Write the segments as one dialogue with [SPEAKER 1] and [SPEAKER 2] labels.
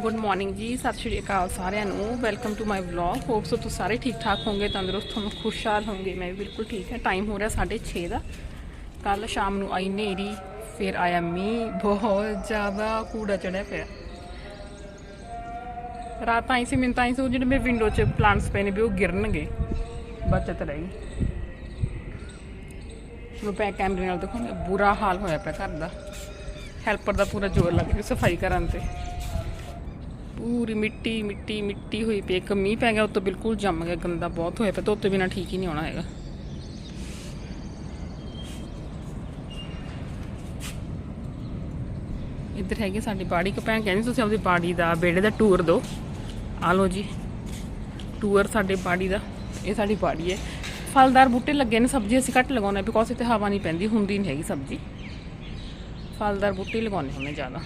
[SPEAKER 1] Good morning ਜੀ, ਸਤਿ ਸ਼੍ਰੀ ਅਕਾਲ ਸਾਰਿਆਂ ਨੂੰ। Welcome to my vlog hope so ਤੁਸੀਂ ਸਾਰੇ ਠੀਕ ਠਾਕ ਹੋਵੋਗੇ, ਤੰਦਰੁਸਤ ਹੋਵੋਗੇ, ਖੁਸ਼ਹਾਲ ਹੋਵੋਗੇ। ਮੈਂ ਵੀ ਬਿਲਕੁਲ ਠੀਕ ਹਾਂ। ਟਾਈਮ ਹੋ ਰਿਹਾ 6:30 ਦਾ। ਕੱਲ ਸ਼ਾਮ ਨੂੰ ਆਈ ਨੇਰੀ, ਫਿਰ ਆਇਆ ਮੀਂਹ। ਬਹੁਤ ਜ਼ਿਆਦਾ ਕੂੜਾ ਚੜਿਆ ਪਿਆ। ਰਾਤ ਆਈ ਸੀ ਮਿੰਟ ਆਈ ਸੀ, ਉਹ ਜਿਹੜੇ ਮੇਰੇ ਵਿੰਡੋ 'ਚ ਪਲਾਂਟਸ ਪਏ ਨੇ ਵੀ ਉਹ ਗਿਰਨਗੇ। ਬਚਤ ਰਹੀ। ਨੂੰ ਪੈ ਕੈਮਰੇ ਨਾਲ ਦਿਖਾਉਂਦੇ ਬੁਰਾ ਹਾਲ ਹੋਇਆ ਪਿਆ ਘਰ ਦਾ। ਹੈਲਪਰ ਦਾ ਪੂਰਾ ਜ਼ੋਰ ਲੱਗ ਗਿਆ ਸਫ਼ਾਈ ਕਰਨ ਤੇ। ਪੂਰੀ ਮਿੱਟੀ ਮਿੱਟੀ ਮਿੱਟੀ ਹੋਈ ਪਈ ਇੱਕ ਮੀਂਹ ਪੈ ਗਿਆ, ਉੱਤੋਂ ਬਿਲਕੁਲ ਜੰਮ ਗਿਆ, ਗੰਦਾ ਬਹੁਤ ਹੋਇਆ ਪਿਆ ਧੋਤੇ ਬਿਨਾ ਠੀਕ ਹੀ ਨਹੀਂ ਆਉਣਾ ਹੈਗਾ। ਇੱਧਰ ਹੈਗੀ ਸਾਡੀ ਬਾੜੀ ਕੋ ਭੈਣ ਕਹਿੰਦੀ ਤੁਸੀਂ ਆਪਣੀ ਬਾੜੀ ਦਾ ਬੇੜੇ ਦਾ ਟੂਰ ਦਿਓ। ਆ ਲਓ ਜੀ, ਟੂਰ ਸਾਡੇ ਬਾੜੀ ਦਾ, ਇਹ ਸਾਡੀ ਬਾੜੀ ਹੈ। ਫਲਦਾਰ ਬੂਟੇ ਲੱਗੇ ਨੇ, ਸਬਜ਼ੀ ਅਸੀਂ ਘੱਟ ਲਗਾਉਂਦੇ ਬਿਕੋਜ਼ ਇੱਥੇ ਹਵਾ ਨਹੀਂ ਪੈਂਦੀ, ਹੁੰਦੀ ਨਹੀਂ ਹੈਗੀ ਸਬਜ਼ੀ। ਫਲਦਾਰ ਬੂਟੇ ਹੀ ਲਗਾਉਂਦੇ ਹੁੰਦੇ ਜ਼ਿਆਦਾ।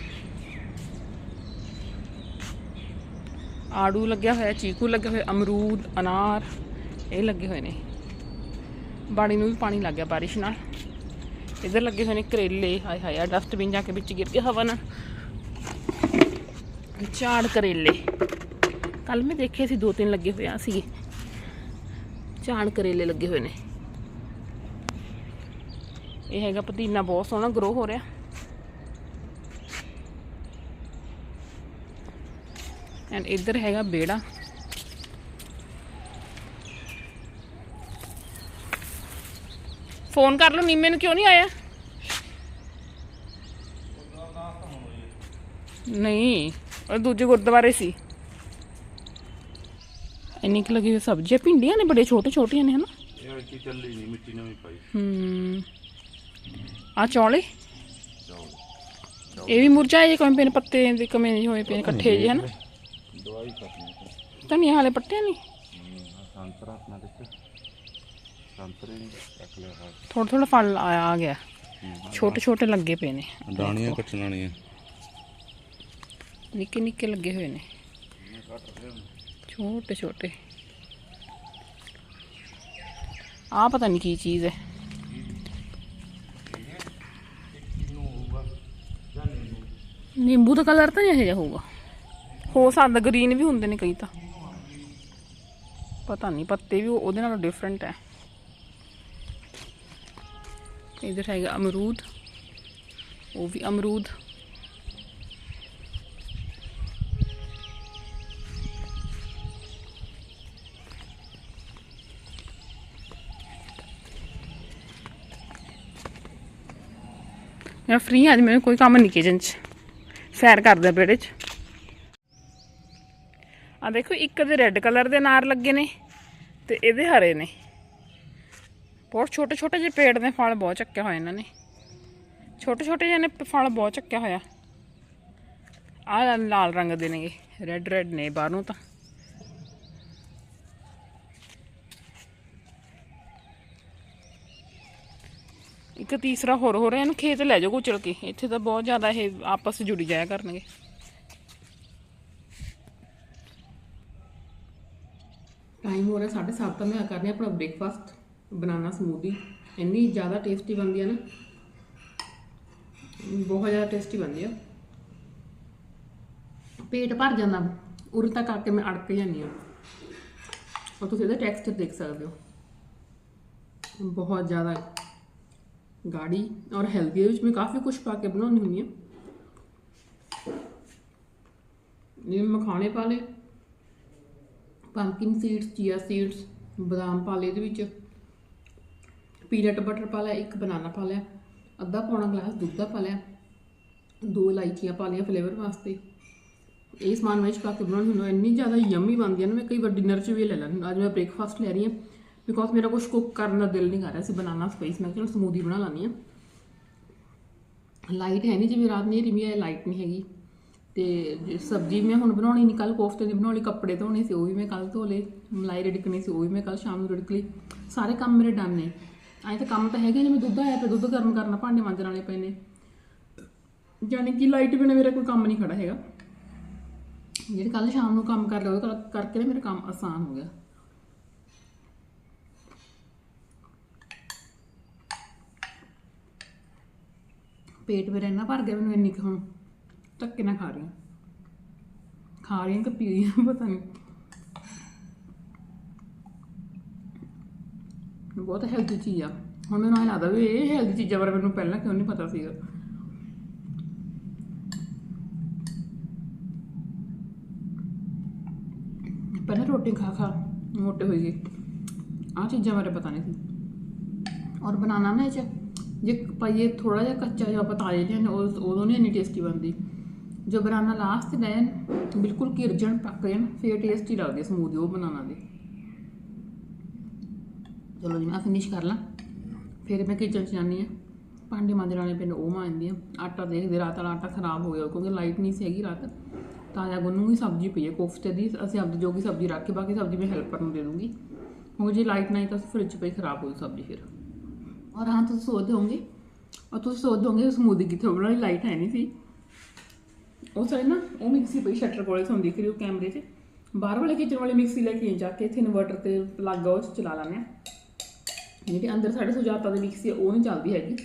[SPEAKER 1] ਆੜੂ ਲੱਗਿਆ ਹੋਇਆ, ਚੀਕੂ ਲੱਗਿਆ ਹੋਇਆ, ਅਮਰੂਦ, ਅਨਾਰ, ਇਹ ਲੱਗੇ ਹੋਏ ਨੇ। ਬਾੜੀ ਨੂੰ ਵੀ ਪਾਣੀ ਲੱਗ ਗਿਆ ਬਾਰਿਸ਼ ਨਾਲ। ਇੱਧਰ ਲੱਗੇ ਹੋਏ ਨੇ ਕਰੇਲੇ, ਹਾਏ ਹਾਏ ਆ ਡਸਟਬਿਨ ਜਾ ਕੇ ਵਿੱਚ ਗਿਰ ਗਿਆ ਹਵਾ ਨਾਲ ਝਾੜ ਕਰੇਲੇ। ਕੱਲ ਮੈਂ ਦੇਖੇ ਸੀ, ਦੋ ਤਿੰਨ ਲੱਗੇ ਹੋਏ ਆ ਸੀਗੇ। ਝਾੜ ਕਰੇਲੇ ਲੱਗੇ ਹੋਏ ਨੇ। ਇਹ ਹੈਗਾ ਪੁਦੀਨਾ ਬਹੁਤ ਸੋਹਣਾ ਗਰੋ ਹੋ ਰਿਹਾ। ਐਂਡ ਇੱਧਰ ਹੈਗਾ ਬੇੜਾ। ਫੋਨ ਕਰ ਲਓ ਨੀਮੇ ਨੂੰ ਕਿਉਂ ਨਹੀਂ ਆਇਆ? ਨਹੀਂ ਉਹ ਦੂਜੇ ਗੁਰਦੁਆਰੇ ਸੀ। ਇੰਨੀ ਕੁ ਲੱਗੀ ਹੋਈ ਸਬਜ਼ੀ ਆ, ਭਿੰਡੀਆਂ ਨੇ ਬੜੇ ਛੋਟੇ ਛੋਟੀਆਂ ਨੇ ਹਨਾ?
[SPEAKER 2] ਇਹ ਕੀ ਚੱਲੀ ਨਹੀਂ ਮਿੱਟੀ ਨਵੀਂ ਪਾਈ।
[SPEAKER 1] ਹੂੰ। ਆ ਚੌਲੇ? ਇਹ ਵੀ ਮੁਰਝਾਏ ਪਏ ਨੇ ਪੱਤੇ ਦੇ ਕਮੇ ਜਿਹੇ ਹੋਏ ਪਏ ਇਕੱਠੇ ਜਿਹੇ ਹਨਾ?
[SPEAKER 2] ਦਵਾਈ ਕਰਨੀ
[SPEAKER 1] ਧਨੀਆ ਵਾਲੇ ਪੱਤੇ ਨਹੀਂ?
[SPEAKER 2] ਸੰਤਰਾ ਆਪਣਾ ਦਿੱਤੇ ਸੰਤਰੇ ਨਹੀਂ ਰੱਖ ਲਿਆ ਹਾਂ
[SPEAKER 1] ਥੋੜਾ ਥੋੜਾ ਫਲ ਆਇਆ ਆ ਗਿਆ। ਛੋਟੇ ਛੋਟੇ ਲੱਗੇ ਪਏ ਨੇ।
[SPEAKER 2] ਡਾਣੀਆਂ ਕੱਟਣਾਣੀਆਂ
[SPEAKER 1] ਨਿੱਕੇ ਨਿੱਕੇ ਲੱਗੇ ਹੋਏ ਨੇ। ਛੋਟੇ ਛੋਟੇ। ਆ ਪਤਾ ਨਹੀਂ ਕੀ ਚੀਜ਼ ਹੈ। ਨਿੰਬੂ ਦਾ ਕਲਰ ਤਾਂ ਨਹੀਂ ਇਹੋ ਜਿਹਾ ਹੋਊਗਾ। ਹੋ ਸਕਦਾ ਗ੍ਰੀਨ ਵੀ ਹੁੰਦੇ ਨੇ ਕਈ ਤਾਂ। ਪਤਾ ਨਹੀਂ ਪੱਤੇ ਵੀ ਉਹਦੇ ਨਾਲੋਂ ਡਿਫਰੈਂਟ ਹੈ। ਇਧਰ ਹੈਗਾ ਅਮਰੂਦ। ਉਹ ਵੀ ਅਮਰੂਦ। ਮੈਂ ਫ੍ਰੀ ਅੱਜ ਮੈਨੂੰ ਕੋਈ ਕੰਮ ਨਹੀਂ ਕਿਚਨ 'ਚ। ਸੈਰ ਕਰਦਾ ਬੇੜੇ 'ਚ। ਆ ਦੇਖੋ, ਇੱਕ ਦੇ ਰੈੱਡ ਕਲਰ ਦੇ ਨਾਰ ਲੱਗੇ ਨੇ ਤੇ ਇਹਦੇ ਹਰੇ ਨੇ। ਬਹੁਤ ਛੋਟੇ ਛੋਟੇ ਜਿਹੇ ਪੇੜ ਦੇ ਫਲ ਬਹੁਤ ਚੱਕਿਆ ਹੋਇਆ ਇਹਨਾਂ ਨੇ। ਛੋਟੇ ਛੋਟੇ ਜਿਹੇ ਨੇ, ਫਲ ਬਹੁਤ ਚੱਕਿਆ ਹੋਇਆ। ਆ ਲਾਲ ਰੰਗ ਦੇ ਨੇਗੇ ਰੈੱਡ ਰੈੱਡ ਨੇ ਬਾਹਰੋਂ ਤਾਂ। ਇੱਕ ਤੀਸਰਾ ਹੋਰ ਹੋ ਰਿਹਾ, ਇਹਨੂੰ ਖੇਤ ਲੈ ਜਾਓ ਕੁਚਲ ਕੇ, ਇੱਥੇ ਤਾਂ ਬਹੁਤ ਜ਼ਿਆਦਾ ਇਹ ਆਪਸ ਜੁੜੀ ਜਾਇਆ ਕਰਨਗੇ। ਟਾਈਮ ਹੋ ਰਿਹਾ 7:30 ਤਾਂ ਮੈਂ ਕਰ ਕਰਨੀ ਆਪਣਾ ਬ੍ਰੇਕਫਾਸਟ ਬਨਾਨਾ ਸਮੂਦੀ ਇੰਨੀ ਜ਼ਿਆਦਾ ਟੇਸਟੀ ਬਣਦੀ ਹੈ ਨਾ। ਬਹੁਤ ਜ਼ਿਆਦਾ ਟੇਸਟੀ ਬਣਦੀ ਆ। ਪੇਟ ਭਰ ਜਾਂਦਾ। ਉਰੇ ਤੱਕ ਆ ਕੇ ਮੈਂ ਅੜਕ ਜਾਂਦੀ ਆ। ਔਰ ਤੁਸੀਂ ਇਹਦਾ ਟੈਕਸਚਰ ਦੇਖ ਸਕਦੇ ਹੋ। ਬਹੁਤ ਜ਼ਿਆਦਾ ਗਾੜੀ ਔਰ ਹੈਲਦੀ ਦੇ ਵਿੱਚ ਮੈਂ ਕਾਫੀ ਕੁਝ ਪਾ ਕੇ ਬਣਾਉਂਦੀ ਹੁੰਦੀ ਹਾਂ ਜਿਵੇਂ ਮਖਾਣੇ ਪਾ ਲਏ। ਪੰਪਕਿਨ ਸੀਡਸ ਚੀਆ ਸੀਡਸ ਬਦਾਮ ਪਾ ਲਏ ਇਹਦੇ ਵਿੱਚ। ਪੀਨਟ ਬਟਰ ਪਾ ਲਿਆ, ਇੱਕ ਬਨਾਨਾ ਪਾ ਲਿਆ, ਅੱਧਾ ਪੌਣਾ ਗਲਾਸ ਦੁੱਧ ਦਾ ਪਾ ਲਿਆ, ਦੋ ਇਲਾਇਚੀਆਂ ਪਾ ਲਈਆਂ ਫਲੇਵਰ ਵਾਸਤੇ। ਇਹ ਸਮਾਨ ਵਿੱਚ ਪਾ ਕੇ ਬਣਾਉਣ ਹੁੰਦੀ ਇੰਨੀ ਜ਼ਿਆਦਾ ਯੰਮੀ ਬਣਦੀ ਹੈ ਨਾ, ਮੈਂ ਕਈ ਵਾਰ ਡਿਨਰ 'ਚ ਵੀ ਲੈ ਲੈਂਦੀ ਅੱਜ ਮੈਂ ਬ੍ਰੇਕਫਾਸਟ ਲੈ ਰਹੀ ਹਾਂ ਬਿਕੋਜ਼ ਮੇਰਾ ਕੁਝ ਕੁੱਕ ਕਰਨ ਦਾ ਦਿਲ ਨਹੀਂ ਕਰ ਰਿਹਾ ਸੀ ਬਨਾਨਾ ਸਪਾਈਸ ਮੈਂ ਕਿਹਾ ਚਲੋ ਸਮੂਦੀ ਬਣਾ ਲਾਂਦੀ ਹਾਂ। ਲਾਈਟ ਹੈ ਨਹੀਂ, ਜਿਵੇਂ ਰਾਤ ਨਹੀਂ ਰਿਮੀ ਹੈ ਲਾਈਟ ਨਹੀਂ ਹੈਗੀ। ਤੇ ਜੇ ਸਬਜ਼ੀ ਮੈਂ ਹੁਣ ਬਣਾਉਣੀ ਨਹੀਂ ਕੱਲ ਕੋਫਤੇ ਦੀ ਬਣਾਉਣੀ ਕੱਪੜੇ ਧੋਣੇ ਸੀ, ਉਹ ਵੀ ਮੈਂ ਕੱਲ ਧੋ ਲਏ, ਮਲਾਈ ਰਿੜਕਣੀ ਸੀ, ਉਹ ਵੀ ਮੈਂ ਕੱਲ ਸ਼ਾਮ ਨੂੰ ਰਿੜਕ ਲਈ। ਸਾਰੇ ਕੰਮ ਮੇਰੇ ਡਨ ਨੇ। ਐਂ ਤਾਂ ਕੰਮ ਤਾਂ ਹੈਗੇ ਮੈਂ ਦੁੱਧ ਆਇਆ ਤੇ ਦੁੱਧ ਗਰਮ ਕਰਨਾ ਭਾਂਡੇ ਮਾਂਜਣ ਵਾਲੇ ਪਏ ਨੇ। ਯਾਨੀ ਕਿ ਲਾਈਟ ਬਿਨਾਂ ਮੇਰਾ ਕੋਈ ਕੰਮ ਨਹੀਂ ਖੜਾ ਹੈਗਾ। ਜਿਹੜੇ ਕੱਲ ਸ਼ਾਮ ਨੂੰ ਕੰਮ ਕਰ ਲਿਆ ਉਹ ਕਰਕੇ ਨਾ ਮੇਰਾ ਕੰਮ ਆਸਾਨ ਹੋ ਗਿਆ। ਪੇਟ ਮੇਰਾ ਇੰਨਾ ਭਰ ਗਿਆ ਮੈਨੂੰ ਇੰਨੀ ਕੁ ਹੁਣ। ਧੱਕੇ ਨਾਲ ਖਾ ਰਹੀ ਹਾਂ ਖਾ ਰਹੀ ਹਾਂ ਕਿ ਪੀ ਰਹੀ ਹਾਂ ਪਤਾ ਨਹੀਂ। ਬਹੁਤ ਹੈਲਦੀ ਚੀਜ਼ ਆ। ਹੁਣ ਮੈਨੂੰ ਐਂ ਲੱਗਦਾ ਵੀ ਇਹ ਹੈਲਦੀ ਚੀਜ਼ਾਂ ਬਾਰੇ ਮੈਨੂੰ ਪਹਿਲਾਂ ਕਿਉਂ ਨਹੀਂ ਪਤਾ ਸੀਗਾ। ਪਹਿਲਾਂ ਰੋਟੀ ਖਾ ਖਾ, ਮੋਟੇ ਹੋਈ ਗਏ ਆਹ ਚੀਜ਼ਾਂ ਬਾਰੇ ਪਤਾ ਨਹੀਂ ਸੀ। ਔਰ ਬਨਾਨਾ ਨਾ ਇਹ ਚ, ਜੇ ਪਾਈਏ ਥੋੜਾ ਜਿਹਾ ਕੱਚਾ ਜਿਹਾ ਆਪਾਂ ਤਾਜ਼ੇ ਉਹ, ਉਦੋਂ ਨਹੀਂ ਇੰਨੀ ਟੇਸਟੀ ਬਣਦੀ। ਜੋ ਬਨਾਨਾ ਲਾਸਟ ਤੇ ਲੈਣ ਬਿਲਕੁਲ ਕਿਰਜਣ ਪੱਕ ਜਾਣ, ਫੇਰ ਟੇਸਟੀ ਲੱਗਦੇ ਸਮੂਦੀ ਉਹ ਬਣਾਉਣਾ ਦੇ ਚਲੋ ਜੀ, ਮੈਂ ਫਿਨਿਸ਼ ਕਰ ਲਾਂ। ਫਿਰ ਮੈਂ ਕਿਚਨ ਚ ਜਾਂਦੀ ਆ ਭਾਂਡੇ ਮਾਂਜਣ ਵਾਲੇ ਪਿੰਡ ਉਹ ਮਾਂਜਦੀ ਆ। ਆਟਾ ਦੇਖਦੇ, ਰਾਤ ਵਾਲਾ ਆਟਾ ਖਰਾਬ ਹੋ ਗਿਆ, ਕਿਉਂਕਿ ਲਾਈਟ ਨਹੀਂ ਸੀ ਹੈਗੀ ਰਾਤ। ਤਾਜ਼ਾ ਗੁੰਨੂਗੀ ਸਬਜ਼ੀ ਪਈ ਹੈ, ਕੋਫਤੇ ਦੀ, ਅਸੀਂ ਆਪਦੀ ਜੋਗੀ ਸਬਜ਼ੀ ਰੱਖ ਕੇ ਬਾਕੀ ਸਬਜ਼ੀ ਮੈਂ ਹੈਲਪਰ ਨੂੰ ਦੇ ਦੂੰਗੀ। ਹੁਣ ਜੇ ਲਾਈਟ ਨਹੀਂ ਤਾਂ ਫ੍ਰਿਜ ਪਈ ਖਰਾਬ ਹੋਈ ਸਬਜ਼ੀ ਫਿਰ। ਔਰ ਹਾਂ, ਤੁਸੀਂ ਸੋਚਦੇ ਹੋਗੇ ਔਰ ਤੁਸੀਂ ਸੋਚਦੇ ਹੋਗੇ ਸਮੂਦੀ ਕਿੱਥੇ ਬਣਾਈ ਲਾਈਟ ਹੈ ਨਹੀਂ ਸੀ। ਉਹ ਸਾਰੇ ਨਾ, ਉਹ ਮਿਕਸੀ ਪਈ, ਸ਼ਟਰ ਕੋਲੇ ਤੁਹਾਨੂੰ ਦਿਖ ਰਹੀ ਉਹ ਕੈਮਰੇ 'ਚ। ਬਾਹਰ ਵਾਲੇ ਕਿਚਨ ਵਾਲੀ ਮਿਕਸੀ ਲੈ ਕੇ ਜਾ ਕੇ ਇੱਥੇ ਇਨਵਰਟਰ ਤੇ ਪਲੱਗ ਉਹ 'ਚ ਚਲਾ ਲੈਂਦੇ ਆ। ਜਿਹੜੀ ਅੰਦਰ ਸਾਡੇ ਸੁਜਾਤਾ ਦੀ ਮਿਕਸੀ ਆ, ਉਹ ਨਹੀਂ ਚੱਲਦੀ ਹੈਗੀ।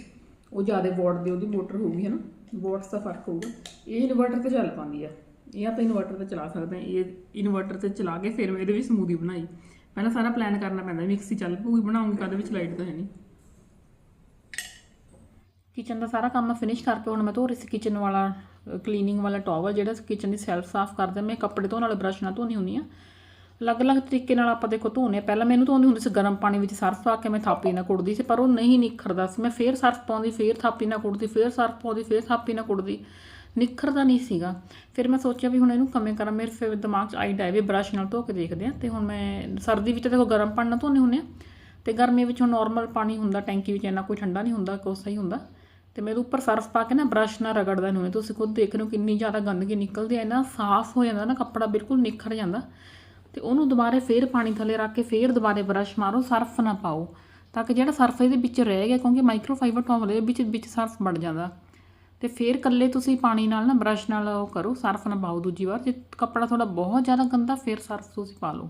[SPEAKER 1] ਉਹ ਜ਼ਿਆਦਾ ਵਾਟ ਦੀ, ਉਹਦੀ ਮੋਟਰ ਹੋਊਗੀ ਨਾ। ਵਾਟਸ ਦਾ ਫ਼ਰਕ ਹੋਊਗਾ। ਇਹ ਇਨਵਰਟਰ ਤੇ ਚੱਲ ਪਾਉਂਦੀ ਆ। ਇਹ ਆਪਾਂ ਇਨਵਰਟਰ ਤੇ ਚਲਾ ਸਕਦੇ ਹਾਂ ਇਹ ਇਨਵਰਟਰ ਤੇ ਚਲਾ ਕੇ ਫਿਰ ਇਹਦੇ ਵਿੱਚ ਸਮੂਦੀ ਬਣਾਈ। ਪਹਿਲਾਂ ਸਾਰਾ ਪਲਾਨ ਕਰਨਾ ਪੈਂਦਾ, ਮਿਕਸੀ ਚੱਲ ਪਊਗੀ, ਬਣਾਉਂਗੀ ਕਦੇ ਵਿੱਚ ਲਾਈਟ ਤਾਂ ਹੈ ਨਹੀਂ। ਕਿਚਨ ਦਾ ਸਾਰਾ ਕੰਮ ਫਿਨਿਸ਼ ਕਰਕੇ ਹੁਣ ਮੈਂ ਧੋ ਰਹੀ ਸੀ ਕਿਚਨ ਵਾਲਾ ਕਲੀਨਿੰਗ ਵਾਲਾ ਟਾਵਲ ਜਿਹੜਾ ਕਿਚਨ ਦੀ ਸੈਲਫ ਸਾਫ਼ ਕਰਦਾ ਮੈਂ ਕੱਪੜੇ ਧੋਣ ਵਾਲੇ ਬ੍ਰਸ਼ ਨਾਲ ਧੋਣੀ ਹੁੰਦੀ ਆ ਅਲੱਗ-ਅਲੱਗ ਤਰੀਕੇ ਨਾਲ ਆਪਾਂ ਦੇਖੋ ਧੋਨੇ ਆ। ਪਹਿਲਾਂ ਮੈਨੂੰ ਧੋਂਦੀ ਹੁੰਦੀ ਸੀ ਗਰਮ ਪਾਣੀ ਵਿੱਚ ਸਰਫ ਪਾ ਕੇ ਮੈਂ ਥਾਪੀ ਨਾਲ ਕੁੱਟਦੀ ਸੀ, ਪਰ ਉਹ ਨਹੀਂ ਨਿਖਰਦਾ ਸੀ। ਮੈਂ ਫੇਰ ਸਰਫ ਪਾਉਂਦੀ, ਫੇਰ ਥਾਪੀ ਨਾਲ ਕੁੱਟਦੀ, ਫੇਰ ਸਰਫ ਪਾਉਂਦੀ, ਫੇਰ ਥਾਪੀ ਨਾਲ ਕੁੱਟਦੀ। ਨਿਖਰਦਾ ਨਹੀਂ ਸੀਗਾ। ਫਿਰ ਮੈਂ ਸੋਚਿਆ ਵੀ ਹੁਣ ਇਹਨੂੰ ਕਮੇ ਕਰਾਂ। ਮੇਰੇ ਫਿਰ ਦਿਮਾਗ 'ਚ ਆਈਡੀਆ ਆਇਆ ਵੀ ਬ੍ਰਸ਼ ਨਾਲ ਧੋ ਕੇ ਦੇਖਦੇ ਆ ਤੇ ਹੁਣ ਮੈਂ ਸਰਦੀ ਵਿੱਚ ਤਾਂ ਦੇਖੋ ਗਰਮ ਪਾਣੀ ਨਾਲ ਧੋਨੇ ਹੁੰਦੇ ਆ ਤੇ ਗਰਮੀ ਵਿੱਚ ਹੁਣ ਨਾਰਮਲ ਪਾਣੀ ਹੁੰਦਾ, ਟੈਂਕੀ ਵਿੱਚ ਇੰਨਾ ਕੋਈ ਠੰਡਾ ਨਹੀਂ ਹੁੰਦਾ ਕੋਸਾ ਹੀ ਹੁੰਦਾ। ਤੇ ਮੈਂ ਇਹਦੇ ਉੱਪਰ ਸਰਫ ਪਾ ਕੇ ਨਾ ਬ੍ਰਸ਼ ਨਾਲ ਰਗੜਦਾ ਨੂੰ ਤੁਸੀਂ ਖੁਦ ਦੇਖ ਰਹੇ ਹੋ ਕਿੰਨੀ ਜ਼ਿਆਦਾ ਗੰਦਗੀ ਨਿਕਲਦੀ ਹੈ ਨਾ ਸਾਫ਼ ਹੋ ਜਾਂਦਾ ਨਾ, ਕੱਪੜਾ ਬਿਲਕੁਲ ਨਿਖਰ ਜਾਂਦਾ। ਤੇ ਉਹਨੂੰ ਦੁਬਾਰੇ ਫੇਰ ਪਾਣੀ ਥੱਲੇ ਰੱਖ ਕੇ ਫੇਰ ਦੁਬਾਰੇ ਬ੍ਰਸ਼ ਮਾਰੋ, ਸਰਫ ਨਾ ਪਾਓ, ਤਾਂ ਕਿ ਜਿਹੜਾ ਸਰਫ ਇਹਦੇ ਵਿੱਚ ਰਹਿ ਗਿਆ, ਕਿਉਂਕਿ ਮਾਈਕਰੋਫਾਈਬਰ ਟਾਵਲ ਦੇ ਵਿੱਚ ਵਿੱਚ ਸਰਫ ਵੜ ਜਾਂਦਾ। ਤੇ ਫੇਰ ਕੱਲੇ ਤੁਸੀਂ ਪਾਣੀ ਨਾਲ ਨਾ ਬ੍ਰਸ਼ ਨਾਲ ਉਹ ਕਰੋ, ਸਰਫ ਨਾ ਪਾਓ ਦੂਜੀ ਵਾਰ। ਜੇ ਕੱਪੜਾ ਤੁਹਾਡਾ ਬਹੁਤ ਜ਼ਿਆਦਾ ਗੰਦਾ, ਫੇਰ ਸਰਫ ਤੁਸੀਂ ਪਾ ਲਓ।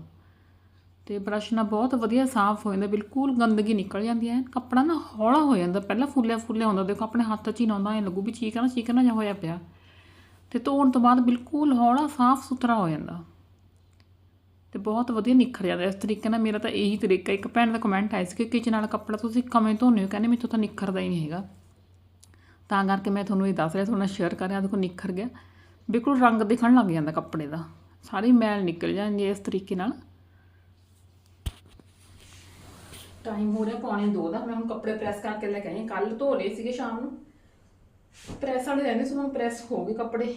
[SPEAKER 1] ਤੇ ਬ੍ਰਸ਼ ਨਾਲ ਬਹੁਤ ਵਧੀਆ ਸਾਫ਼ ਹੋ ਜਾਂਦਾ, ਬਿਲਕੁਲ ਗੰਦਗੀ ਨਿਕਲ ਜਾਂਦੀ ਹੈ। ਕੱਪੜਾ ਨਾ ਹੌਲਾ ਹੋ ਜਾਂਦਾ, ਪਹਿਲਾਂ ਫੁੱਲਿਆ ਫੁੱਲਿਆ ਹੁੰਦਾ, ਦੇਖੋ ਆਪਣੇ ਹੱਥ 'ਚ ਹੀ ਨਾ ਆਉਂਦਾ ਐ ਲੱਗੂ ਵੀ ਚੀਕਣਾ ਚੀਕਣਾ ਜਿਹਾ ਹੋਇਆ ਪਿਆ। ਤੇ ਧੋਣ ਤੋਂ ਬਾਅਦ ਬਿਲਕੁਲ ਹੌਲਾ, ਸਾਫ਼ ਸੁਥਰਾ ਹੋ ਜਾਂਦਾ। ਤੇ ਬਹੁਤ ਵਧੀਆ ਨਿਖਰ ਜਾਂਦਾ ਇਸ ਤਰੀਕੇ ਨਾਲ ਮੇਰਾ ਤਾਂ ਇਹੀ ਤਰੀਕਾ, ਇੱਕ ਭੈਣ ਦਾ ਕਮੈਂਟ ਆਇਆ ਸੀ ਕਿ ਕਿਚਨ ਵਾਲਾ ਕੱਪੜਾ ਤੁਸੀਂ ਕਵੇਂ ਧੋਨੇ ਹੋ? ਕਹਿੰਦੇ ਮੈਥੋਂ ਤਾਂ ਨਿਖਰਦਾ ਹੀ ਨਹੀਂ ਹੈਗਾ। ਤਾਂ ਕਰਕੇ ਮੈਂ ਤੁਹਾਨੂੰ ਇਹ ਦੱਸ ਰਿਹਾ, ਤੁਹਾਡੇ ਨਾਲ ਸ਼ੇਅਰ ਕਰ ਰਿਹਾ, ਦੇਖੋ ਨਿਖਰ ਗਿਆ। ਬਿਲਕੁਲ ਰੰਗ ਦਿਖਣ ਲੱਗ ਜਾਂਦਾ ਕੱਪੜੇ ਦਾ, ਸਾਰੀ ਮੈਲ ਨਿਕਲ ਜਾਂਦੀ ਹੈ ਇਸ ਤਰੀਕੇ ਨਾਲ। ਟਾਈਮ ਹੋ ਰਿਹਾ ਪੌਣੇ 2 ਦਾ। ਮੈਂ ਹੁਣ ਕੱਪੜੇ ਪ੍ਰੈਸ ਕਰਕੇ ਲੈ ਕੇ ਆਈ ਕੱਲ ਧੋ ਲਏ ਸੀਗੇ ਸ਼ਾਮ ਨੂੰ। ਪ੍ਰੈਸ ਵਾਲੇ ਰਹਿੰਦੇ ਸੀ, ਹੁਣ ਪ੍ਰੈਸ ਹੋ ਗਏ ਕੱਪੜੇ।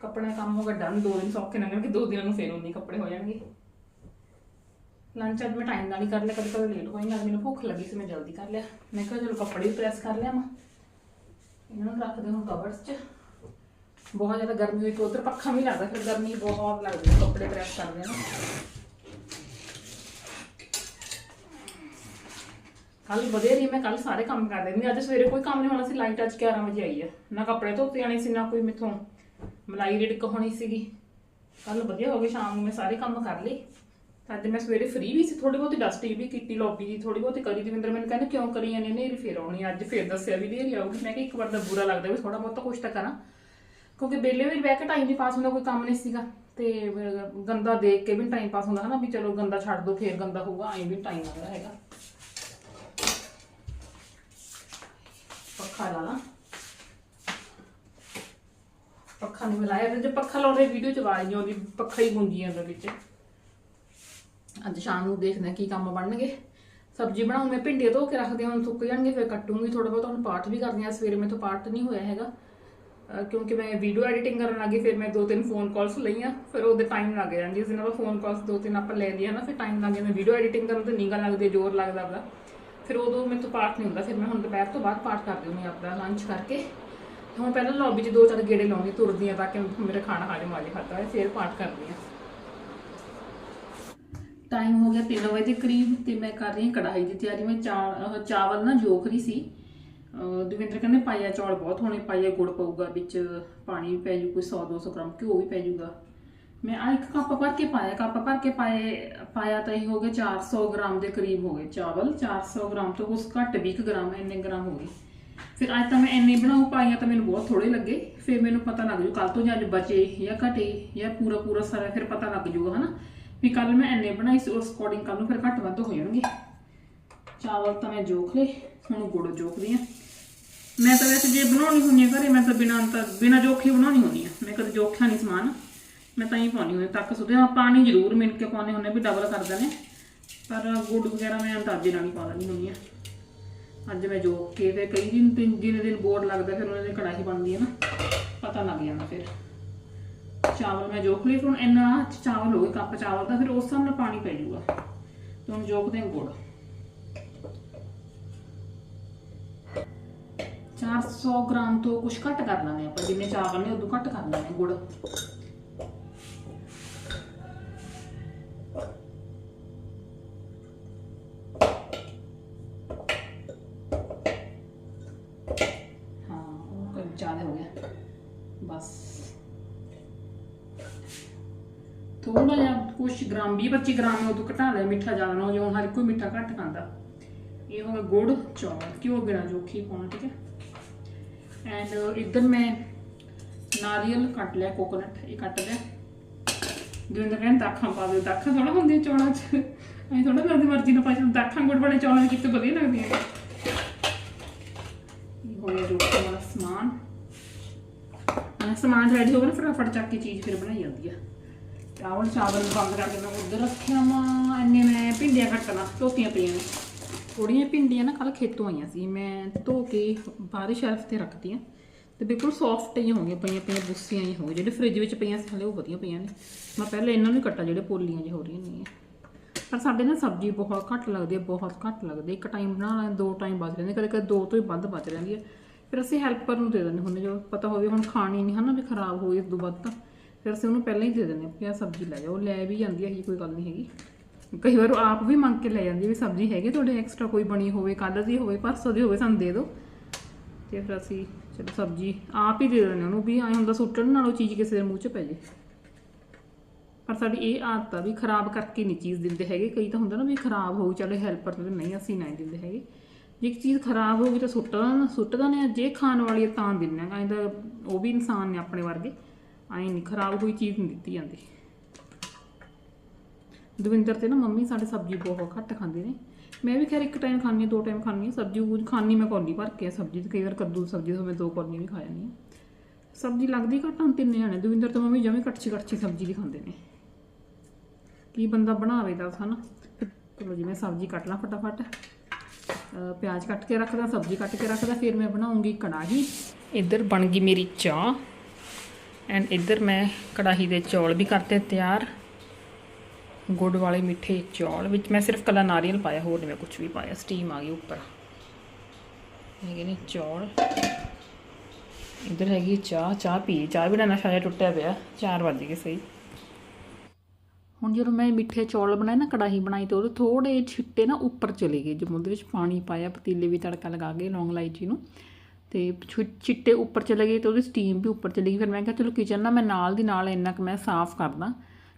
[SPEAKER 1] ਕੱਪੜੇ ਦਾ ਕੰਮ ਹੋ ਗਿਆ ਡਨ ਦੋ ਦਿਨ ਸੌਖੇ ਲੰਘਣਗੇ ਦੋ ਦਿਨਾਂ ਨੂੰ ਫੇਰ ਉਨੀ ਕੱਪੜੇ ਹੋ ਜਾਣਗੇ। ਲੰਚ ਅੱਜ ਮੈਂ ਟਾਈਮ ਨਾਲ ਹੀ ਕਰ ਲਿਆ ਕਦੇ ਕਦੇ ਲੇਟ ਹੋਈ ਜਾਂਦਾ। ਅੱਜ ਮੈਨੂੰ ਭੁੱਖ ਲੱਗੀ ਸੀ, ਮੈਂ ਜਲਦੀ ਕਰ ਲਿਆ। ਮੈਂ ਕਿਹਾ ਚਲੋ ਕੱਪੜੇ ਵੀ ਪ੍ਰੈਸ ਕਰ ਲਿਆ ਮੈਂ ਇਹਨਾਂ ਨੂੰ ਰੱਖਦੇ ਹੁਣ ਕਵਰਸ 'ਚ। ਬਹੁਤ ਜ਼ਿਆਦਾ ਗਰਮੀ ਹੋਈ ਤੇ ਉਧਰ ਪੱਖਾ ਵੀ ਲੱਗਦਾ, ਫਿਰ ਗਰਮੀ ਬਹੁਤ ਲੱਗਦੀ ਹੈ ਕੱਪੜੇ ਪ੍ਰੈਸ ਕਰਦੇ ਨਾ। ਕੱਲ ਵਧੇ ਰਹੀ ਮੈਂ ਕੱਲ ਸਾਰੇ ਕੰਮ ਕਰ ਦਿੰਦੀ ਅੱਜ ਸਵੇਰੇ ਕੋਈ ਕੰਮ ਨਹੀਂ ਹੋਣਾ ਸੀ ਲਾਈਟ ਅੱਜ 11 ਵਜੇ ਆਈ ਆ। ਨਾ ਕੱਪੜੇ ਧੋਤੇ ਜਾਣੇ ਸੀ, ਨਾ ਕੋਈ ਮਿੱਥੋਂ ਮਲਾਈ ਰਿੜਕ ਹੋਣੀ ਸੀਗੀ। ਕੱਲ ਵਧੀਆ ਹੋ ਗਏ ਸ਼ਾਮ ਨੂੰ ਮੈਂ ਸਾਰੇ ਕੰਮ ਕਰ ਲਏ। ਤਾਂ ਅੱਜ ਮੈਂ ਸਵੇਰੇ ਫ੍ਰੀ ਵੀ ਸੀ ਥੋੜੀ ਬਹੁਤੀ ਡਸਟਿੰਗ ਵੀ ਕੀਤੀ ਲੌਬੀ ਦੀ ਥੋੜੀ ਬਹੁਤੀ ਕਰੀ। ਦਵਿੰਦਰ ਮੈਨੂੰ ਕਹਿੰਦੇ, ਕਿਉਂ ਕਰੀ ਜਾਂਦੇ ਨੇਰੀ ਫੇਰ ਆਉਣੀ ਅੱਜ ਫੇਰ ਦੱਸਿਆ ਵੀ ਨੇਰੀ ਆਊਗੀ। ਮੈਂ ਕਿਹਾ, ਇੱਕ ਵਾਰ ਤਾਂ ਬੁਰਾ ਲੱਗਦਾ ਵੀ ਥੋੜਾ ਬਹੁਤਾ ਕੁਛ ਤਾਂ ਕਰਾਂ। ਕਿਉਂਕਿ ਬੇਲੇ ਵੀ ਬਹਿ ਕੇ ਟਾਈਮ ਨਹੀਂ ਪਾਸ ਹੁੰਦਾ, ਕੋਈ ਕੰਮ ਨਹੀਂ ਸੀਗਾ। ਤੇ ਗੰਦਾ ਦੇਖ ਕੇ ਵੀ ਟਾਈਮ ਪਾਸ ਹੁੰਦਾ ਹਨਾ ਵੀ ਚਲੋ ਗੰਦਾ ਛੱਡ ਦੋ, ਫੇਰ ਗੰਦਾ ਹੋਊਗਾ, ਐਂ ਵੀ ਟਾਈਮ ਲੱਗਦਾ ਹੈਗਾ। ਪੱਖਾ ਲਾ ਲਾ ਪੱਖਾ ਨਹੀਂ ਮਿਲਾਇਆ ਜੇ ਪੱਖਾ ਲਾਉਂਦੇ ਵੀਡੀਓ ਚ ਆਵਾਜ਼ ਨਹੀਂ ਆਉਂਦੀ, ਪੱਖਾ ਹੀ ਗੁੰਜੀ ਜਾਂਦਾ ਵਿੱਚ। ਅੱਜ ਸ਼ਾਮ ਨੂੰ ਦੇਖਦੇ ਕੀ ਕੰਮ ਬਣਨਗੇ। ਸਬਜ਼ੀ ਬਣਾਉਂ ਮੈਂ ਭਿੰਡੀਆਂ ਧੋ ਕੇ ਰੱਖਦੀ ਹੁਣ ਸੁੱਕ ਜਾਣਗੇ, ਫਿਰ ਕੱਟੂੰਗੀ ਥੋੜਾ ਬਹੁਤ, ਹੁਣ ਪਾਠ ਵੀ ਕਰਦੀ ਹਾਂ, ਸਵੇਰੇ ਮੇਰੇ ਪਾਠ ਨਹੀਂ ਹੋਇਆ ਹੈਗਾ। ਕਿਉਂਕਿ ਮੈਂ ਵੀਡੀਓ ਐਡੀਟਿੰਗ ਕਰਨ ਲੱਗੀ, ਫਿਰ ਮੈਂ ਦੋ ਤਿੰਨ ਫੋਨ ਕਾਲਸ ਲਈਆਂ, ਫਿਰ ਉਹਦੇ ਟਾਈਮ ਲੱਗ ਜਾਂਦੀ ਜਿਸ ਨਾਲ ਫੋਨ ਕਾਲਸ ਦੋ ਤਿੰਨ ਆਪਾਂ ਲੈ ਲਈਆਂ ਨਾ, ਫਿਰ ਟਾਈਮ ਲੱਗ ਜਾਂਦਾ। ਵੀਡੀਓ ਐਡੀਟਿੰਗ ਕਰਨ ਤੇ ਨਿਗਾ ਲੱਗਦੀ, ਜ਼ੋਰ ਲੱਗਦਾ ਆਪਦਾ। ਫਿਰ ਉਦੋਂ ਮੇਰੇ ਤੋਂ ਪਾਠ ਨਹੀਂ ਹੁੰਦਾ, ਫਿਰ ਮੈਂ ਹੁਣ ਦੁਪਹਿਰ ਤੋਂ ਬਾਅਦ ਪਾਠ ਕਰਦੀ ਹੁੰਦੀ ਹਾਂ ਲੰਚ ਕਰਕੇ। ਹੁਣ ਪਹਿਲਾਂ ਲੌਬੀ 'ਚ ਦੋ ਚਾਰ ਗੇੜੇ ਲਾਉਂਦੀ ਤੁਰਦੀ ਆ ਤਾਂ ਕਿ ਮੇਰਾ ਖਾਣਾ ਹਾਜ਼ਮ ਆ ਜਾਏ ਖਾਤਾ ਹੈ ਫਿਰ ਪਾਠ ਕਰਦੀ ਆ ਟਾਈਮ ਹੋ ਗਿਆ 3 ਵਜੇ ਦੇ ਕਰੀਬ ਤੇ ਮੈਂ ਕਰ ਰਹੀ ਹਾਂ ਕੜਾਈ ਦੀ ਤਿਆਰੀ। ਮੈਂ ਚਾਵਲ ਨਾ ਜੋਖ ਰਹੀ ਸੀ। ਅਹ ਦਵਿੰਦਰ ਕਹਿੰਦੇ ਪਾਈਆ ਚੌਲ ਬਹੁਤ ਹੋਣੇ ਪਾਈਆ ਗੁੜ ਪਊਗਾ, ਵਿੱਚ ਪਾਣੀ ਪੈ ਜੂ, ਕੋਈ 100 200 ਗ੍ਰਾਮ ਘਿਓ ਵੀ ਪੈ ਜੂਗਾ। ਮੈਂ ਆ ਇੱਕ ਕੱਪ ਭਰ ਕੇ ਪਾਇਆ, ਕੱਪ ਭਰ ਕੇ ਪਾਏ, ਪਾਇਆ ਤਾਂ ਇਹ ਹੋ ਗਿਆ 400 ਗ੍ਰਾਮ ਦੇ ਕਰੀਬ ਹੋ ਗਏ ਚਾਵਲ 400 ਗ੍ਰਾਮ ਤੋਂ ਕੁਛ ਘੱਟ 20 ਕੁ ਗ੍ਰਾਮ ਇੰਨੇ ਗ੍ਰਾਮ ਹੋ ਗਏ। ਫਿਰ ਅੱਜ ਤਾਂ ਮੈਂ ਇੰਨੇ ਬਣਾਉ ਪਾਈਆਂ ਤਾਂ ਮੈਨੂੰ ਬਹੁਤ ਥੋੜੇ ਲੱਗੇ, ਫਿਰ ਮੈਨੂੰ ਪਤਾ ਲੱਗ ਜੂ ਕੱਲ ਤੋਂ ਜਾਂ ਅੱਜ ਬਚੇ ਜਾਂ ਘਟੇ ਜਾਂ ਪੂਰਾ ਪੂਰਾ ਸਾਰਾ ਫਿਰ ਪਤਾ ਲੱਗ ਜੂਗਾ, ਹਨਾ? ਵੀ ਕੱਲ ਮੈਂ ਇੰਨੇ ਬਣਾਈ ਸੀ, ਉਸ ਅਕੋਰਡਿੰਗ ਕੱਲ ਨੂੰ ਫਿਰ ਘੱਟ ਵੱਧ ਹੋ ਜਾਣਗੇ। ਚਾਵਲ ਤਾਂ ਮੈਂ ਜੋਖ ਲਏ, ਹੁਣ ਗੁੜ ਜੋਖਦੀ ਆ ਮੈਂ ਤਾਂ ਵੈਸੇ ਜੇ ਬਣਾਉਣੀ ਹੁੰਦੀ ਆ ਘਰੇ, ਮੈਂ ਤਾਂ ਬਿਨਾਂ ਤਾਂ ਬਿਨਾਂ ਜੋਖੀ ਬਣਾਉਣੀ ਹੁੰਦੀ ਆ, ਮੈਂ ਕਦੇ ਜੋਖਿਆ ਨਹੀਂ ਸਮਾਨ। ਮੈਂ ਤਾਂ ਹੀ ਪਾਉਣੀ ਹੁੰਦੀ ਤੱਕ ਸੁਧੇ ਹਾਂ, ਪਾਣੀ ਜ਼ਰੂਰ ਮਿਣ ਕੇ ਪਾਉਣੇ ਹੁੰਦੇ ਵੀ ਡਬਲ ਕਰ ਦਿੰਦੇ ਪਰ ਗੁੜ ਵਗੈਰਾ ਮੈਂ ਅੰਦਾਜ਼ੇ ਨਾਲ ਹੀ ਪਾ ਲੈਂਦੀ ਹੁੰਦੀ ਆ ਅੱਜ ਮੈਂ ਜੋ ਕੇ ਤੇ ਕਈ ਦਿਨ ਤਿੰਨ ਦਿਨ ਦਿਨ ਬੋਰ ਲੱਗਦਾ, ਫਿਰ ਉਹਨਾਂ ਦੀ ਕੜਾਹੀ ਬਣਦੀ ਹੈ ਨਾ, ਪਤਾ ਲੱਗ ਜਾਂਦਾ ਫਿਰ। ਚਾਵਲ ਮੈਂ ਜੋਖ ਲਈ, ਫਿਰ ਹੁਣ ਇੰਨਾ ਚਾਵਲ ਹੋ ਗਏ ਕੱਪ ਚਾਵਲ ਦਾ, ਫਿਰ ਉਸ ਹਿਸਾਬ ਨਾਲ ਪਾਣੀ ਪੈ ਜਾਊਗਾ। ਤੇ ਹੁਣ ਜੋਖਦੇ ਹਾਂ ਗੁੜ। 400 ਗ੍ਰਾਮ ਤੋਂ ਕੁਝ ਘੱਟ ਕਰ ਲੈਣੇ ਆਪਾਂ, ਜਿੰਨੇ ਚਾਵਲ ਨੇ, ਉਦੋਂ ਘੱਟ ਕਰ ਲੈਣੇ ਗੁੜ। ਥੋੜਾ ਜਿਹਾ ਕੁਝ ਗ੍ਰਾਮ 20 25 ਗ੍ਰਾਮ ਉਹ ਤੋਂ ਘਟਾ ਲਿਆ ਮਿੱਠਾ ਜ਼ਿਆਦਾ ਨਾ ਹੋ ਜਾਵੇ ਹਰ ਕੋਈ ਮਿੱਠਾ ਘੱਟ ਖਾਂਦਾ। ਇਹ ਹੋ ਗਿਆ ਗੁੜ, ਚੌਲ, ਘਿਓ ਬਿਨਾ ਜੋਖੀ ਪਾਉਣਾ, ਠੀਕ ਹੈ। ਐਂਡ ਇੱਧਰ ਮੈਂ ਨਾਰੀਅਲ ਕੱਟ ਲਿਆ ਕੋਕੋਨਟ ਇਹ ਕੱਟ ਲਿਆ। ਜਿਵੇਂ ਤਾਂ ਕਹਿੰਦੇ ਦਾਖਾਂ ਪਾ ਦਿਓ, ਦਾਖਾਂ ਥੋੜਾ ਹੁੰਦੀਆਂ ਚੌਲਾਂ 'ਚ। ਅਸੀਂ ਥੋੜਾ ਕਰਦੀ ਮਰਜ਼ੀ ਨਾਲ ਪਾ ਚਲ ਦਾਖਾਂ ਗੁੜ ਵਾਲੇ ਚੌਲਾਂ ਕਿਤੇ ਵਧੀਆ ਲੱਗਦੀਆਂ ਨੇ। ਇਹ ਹੋਇਆ ਜੋ ਵਾਲਾ ਸਮਾਨ। ਸਮਾਨ ਰੈਡੀ ਹੋ ਗਿਆ ਫਟਾਫਟ ਚੱਕ ਕੇ ਚੀਜ਼ ਫਿਰ ਬਣਾਈ ਜਾਂਦੀ ਆ। ਚਾਵਲ ਚਾਵਲ ਬੰਦ ਕਰਕੇ ਮੈਂ ਉੱਧਰ ਰੱਖਿਆ ਵਾ। ਇੰਨੇ ਮੈਂ ਭਿੰਡੀਆਂ ਕੱਟਣਾ ਧੋਤੀਆਂ ਪਈਆਂ ਨੇ। ਥੋੜੀਆਂ ਭਿੰਡੀਆਂ ਨਾ ਕੱਲ ਖੇਤੋਂ ਆਈਆਂ ਸੀ। ਮੈਂ ਧੋ ਕੇ ਬਾਹਰ ਸ਼ੈਲਫ ਤੇ ਰੱਖਤੀਆਂ। ਤੇ ਬਿਲਕੁਲ ਸੌਫਟ ਹੀ ਹੋ ਗਈਆਂ ਪਈਆਂ ਪਈਆਂ ਬੁੱਸੀਆਂ ਹੀ ਹੋ ਗਈਆਂ ਜਿਹੜੇ ਫ੍ਰਿਜ ਵਿੱਚ ਪਈਆਂ ਸੀ, ਹਲੇ ਉਹ ਵਧੀਆ ਪਈਆਂ ਨੇ। ਮੈਂ ਪਹਿਲਾਂ ਇਹਨਾਂ ਨੂੰ ਹੀ ਕੱਟਾ, ਜਿਹੜੇ ਪੋਲੀਆਂ ਜਿਹੇ ਹੋ ਰਹੀਆਂ ਨੇ। ਪਰ ਸਾਡੇ ਨਾ ਸਬਜ਼ੀ ਬਹੁਤ ਘੱਟ ਲੱਗਦੀ ਹੈ, ਬਹੁਤ ਘੱਟ ਲੱਗਦੀ ਇੱਕ ਟਾਈਮ ਬਣਾ ਲੈਣ ਦੋ ਟਾਈਮ ਬਚ ਰਹਿੰਦੇ ਕਦੇ ਕਦੇ ਦੋ ਤੋਂ ਹੀ ਵੱਧ ਬਚ ਰਹਿੰਦੀ ਹੈ। ਫਿਰ ਅਸੀਂ ਹੈਲਪਰ ਨੂੰ ਦੇ ਦਿੰਦੇ ਹੁੰਦੇ ਜਦੋਂ ਪਤਾ ਹੋਵੇ, ਹੁਣ ਖਾਣੀ ਨਹੀਂ ਹਨਾ, ਵੀ ਖਰਾਬ ਹੋਈ ਇਸ ਤੋਂ ਵੱਧ ਤਾਂ। ਫਿਰ ਅਸੀਂ ਉਹਨੂੰ ਪਹਿਲਾਂ ਹੀ ਦੇ ਦਿੰਦੇ ਹਾਂ ਕਿ ਆਹ ਸਬਜ਼ੀ ਲੈ ਜਾਓ। ਲੈ ਵੀ ਜਾਂਦੀ ਹੈ ਇਹ ਕੋਈ ਗੱਲ ਨਹੀਂ ਹੈਗੀ। ਕਈ ਵਾਰ ਉਹ ਆਪ ਵੀ ਮੰਗ ਕੇ ਲੈ ਜਾਂਦੀ ਵੀ ਸਬਜ਼ੀ ਹੈਗੀ ਤੁਹਾਡੇ ਐਕਸਟਰਾ ਕੋਈ ਬਣੀ ਹੋਵੇ, ਕੱਲ੍ਹ ਦੀ ਹੋਵੇ, ਪਰਸੋਂ ਦੀ ਹੋਵੇ, ਸਾਨੂੰ ਦੇ ਦਿਓ। ਤੇ ਫਿਰ ਅਸੀਂ ਚਲੋ ਸਬਜ਼ੀ ਆਪ ਹੀ ਦੇ ਦਿੰਦੇ ਹਾਂ ਉਹਨੂੰ ਵੀ ਐਂ ਹੁੰਦਾ ਸੁੱਟਣ ਨਾਲ ਉਹ ਚੀਜ਼ ਕਿਸੇ ਦੇ ਮੂੰਹ 'ਚ ਪੈ ਜੇ। ਪਰ ਸਾਡੀ ਇਹ ਆਦਤ ਆ ਵੀ ਖਰਾਬ ਕਰਕੇ ਨਹੀਂ ਚੀਜ਼ ਦਿੰਦੇ ਹੈਗੇ। ਕਈ ਤਾਂ ਹੁੰਦਾ ਨਾ ਵੀ ਖਰਾਬ ਹੋਊ, ਚਲੋ ਹੈਲਪਰ ਤੇ ਨਹੀਂ ਅਸੀਂ ਨਹੀਂ ਦਿੰਦੇ ਹੈਗੇ। ਜੇ ਇੱਕ ਚੀਜ਼ ਖਰਾਬ ਹੋ ਗਈ ਤਾਂ ਸੁੱਟਦਾ ਸੁੱਟਦਾ ਨੇ ਜੇ ਖਾਣ ਵਾਲੀ ਤਾਂ ਦਿੰਦੇ ਆ। ਐਂ ਤਾਂ ਉਹ ਵੀ ਇਨਸਾਨ ਨੇ ਆਪਣੇ ਵਰਗੇ। ਐਂ ਨਹੀਂ ਖਰਾਬ ਕੋਈ ਚੀਜ਼ ਨਹੀਂ ਦਿੱਤੀ ਜਾਂਦੀ। ਦਵਿੰਦਰ ਤੇ ਨਾ ਮੰਮੀ ਸਾਡੇ ਸਬਜ਼ੀ ਬਹੁਤ ਘੱਟ ਖਾਂਦੇ ਨੇ। ਮੈਂ ਵੀ ਖੈਰ ਇੱਕ ਟਾਈਮ ਖਾਂਦੀ ਹਾਂ, ਦੋ ਟਾਈਮ ਖਾਂਦੀ ਹਾਂ, ਸਬਜ਼ੀ ਉਹ ਖਾਂਦੀ ਮੈਂ ਕੌਲੀ ਭਰ ਕੇ ਸਬਜ਼ੀ ਤੇ ਕਈ ਵਾਰ ਕੱਦੂ ਦੀ ਸਬਜ਼ੀ ਤੋਂ ਮੈਂ ਦੋ ਕੌਲੀ ਵੀ ਖਾ ਜਾਂਦੀ ਹਾਂ। ਸਬਜ਼ੀ ਲੱਗਦੀ ਘੱਟ, ਹੁਣ ਤਿੰਨੇ ਜਾਣੇ, ਦਵਿੰਦਰ ਤੇ ਮੰਮੀ ਜਮੇ ਕੜਛੀ ਕੜਛੀ ਸਬਜ਼ੀ ਦੀ ਖਾਂਦੇ ਨੇ। ਕੀ ਬੰਦਾ ਬਣਾਵੇ ਦੱਸ ਹਨਾ? ਚਲੋ ਜੀ, ਮੈਂ ਸਬਜ਼ੀ ਕੱਟ ਲਾਂ ਫਟਾਫਟ। ਪਿਆਜ਼ ਕੱਟ ਕੇ ਰੱਖਦਾ, ਸਬਜ਼ੀ ਕੱਟ ਕੇ ਰੱਖਦਾ, ਫਿਰ ਮੈਂ ਬਣਾਉਂਗੀ ਕੜਾਹੀ। ਇੱਧਰ ਬਣ ਗਈ ਮੇਰੀ ਚਾਹ। ਐਂਡ ਇੱਧਰ ਮੈਂ ਕੜਾਹੀ ਦੇ ਚੌਲ ਵੀ ਕਰਤੇ ਤਿਆਰ। ਗੁੜ ਵਾਲੇ ਮਿੱਠੇ ਚੌਲ, ਵਿੱਚ ਮੈਂ ਸਿਰਫ ਕੱਲਾ ਨਾਰੀਅਲ ਪਾਇਆ, ਹੋਰ ਨਹੀਂ ਮੈਂ ਕੁਝ ਵੀ ਪਾਇਆ। ਸਟੀਮ ਆ ਗਈ ਉੱਪਰ। ਹੈਗੇ ਨੇ ਚੌਲ। ਇੱਧਰ ਹੈਗੀ ਚਾਹ। ਚਾਹ ਪੀ ਚਾਹ ਵੀ ਨਸ਼ਾ ਜਿਹਾ ਟੁੱਟਿਆ ਪਿਆ। 4 ਵਜ ਗਏ ਸਹੀ। ਹੁਣ ਜਦੋਂ ਮੈਂ ਮਿੱਠੇ ਚੌਲ ਬਣਾਏ ਨਾ, ਕੜਾਹੀ ਬਣਾਈ ਤੇ ਉਹਦੇ ਥੋੜੇ ਛਿੱਟੇ ਨਾ ਉੱਪਰ ਚਲੇ ਗਏ। ਜਦੋਂ ਉਹਦੇ ਵਿੱਚ ਪਾਣੀ ਪਾਇਆ, ਪਤੀਲੇ ਵੀ ਤੜਕਾ ਲਗਾ ਕੇ, ਲੌਂਗ ਇਲਾਇਚੀ ਨੂੰ। ਤੇ ਛਿ- ਛਿੱਟੇ ਉੱਪਰ ਚਲੇ ਗਏ ਤੇ ਉਹਦੀ ਸਟੀਮ ਵੀ ਉੱਪਰ ਚਲੀ ਗਈ। ਫਿਰ ਮੈਂ ਕਿਹਾ, ਚਲੋ ਕਿਚਨ ਨਾ ਮੈਂ ਨਾਲ ਦੀ ਨਾਲ ਇੰਨਾ ਕੁ ਮੈਂ ਸਾਫ਼ ਕਰਦਾ,